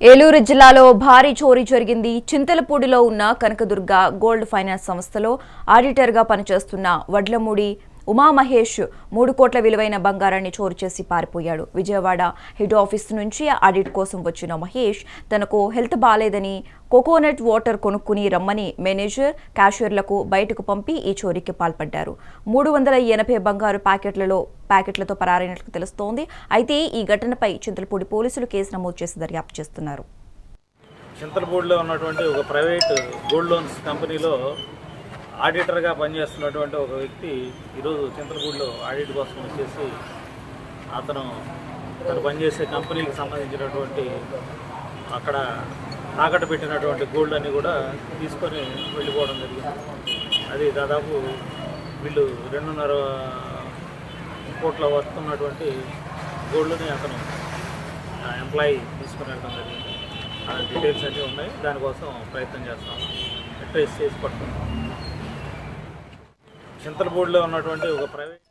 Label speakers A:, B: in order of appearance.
A: ఏలూరు జిల్లాలో భారీ చోరీ జరిగింది. చింతలపూడిలో ఉన్న కనకదుర్గ గోల్డ్ ఫైనాన్స్ సంస్థలో ఆడిటర్గా పనిచేస్తున్న వడ్లమూడి ఉమామహేష్ మూడు కోట్ల విలువైన బంగారాన్ని చోరు చేసి పారిపోయాడు. విజయవాడ హెడ్ ఆఫీస్ నుంచి ఆడిట్ కోసం వచ్చిన మహేష్ తనకు హెల్త్ బాలేదని కోకోనట్ వాటర్ కొనుక్కుని రమ్మని మేనేజర్ క్యాషియర్లకు బయటకు పంపి ఈ చోరీకి పాల్పడ్డారు. మూడు వందల ఎనభై బంగారు ప్యాకెట్లలో ప్యాకెట్లతో పరారైనట్లు తెలుస్తోంది. అయితే ఈ ఘటనపై చింతలపూడి పోలీసులు కేసు నమోదు చేసి దర్యాప్తు చేస్తున్నారు.
B: చింతలపూడిలో ఉన్నటువంటి ఒక ప్రైవేట్ గోల్డ్ లోన్స్ కంపెనీలో ఆడిటర్గా పనిచేస్తున్నటువంటి ఒక వ్యక్తి ఈరోజు చింతలపూడిలో ఆడిట్ కోసం వచ్చేసి అతను తను పనిచేసే కంపెనీకి సంబంధించినటువంటి అక్కడ తాకట్టు పెట్టినటువంటి గోల్డ్ అన్ని కూడా తీసుకొని వెళ్ళిపోవడం జరిగింది. అది దాదాపు వీళ్ళు రెండున్నర కోట్ల వస్తున్నటువంటి గోల్డ్ని అతను ఎంప్లాయీ తీసుకుని వెళ్ళడం జరిగింది. ఆ డీటెయిల్స్ అన్నీ ఉన్నాయి. దానికోసం ప్రయత్నం చేస్తాం ట్రేస్ చేసి పట్టుకుంటాం. చింతలపూడిలో ఉన్నటువంటి ఒక ప్రైవేట్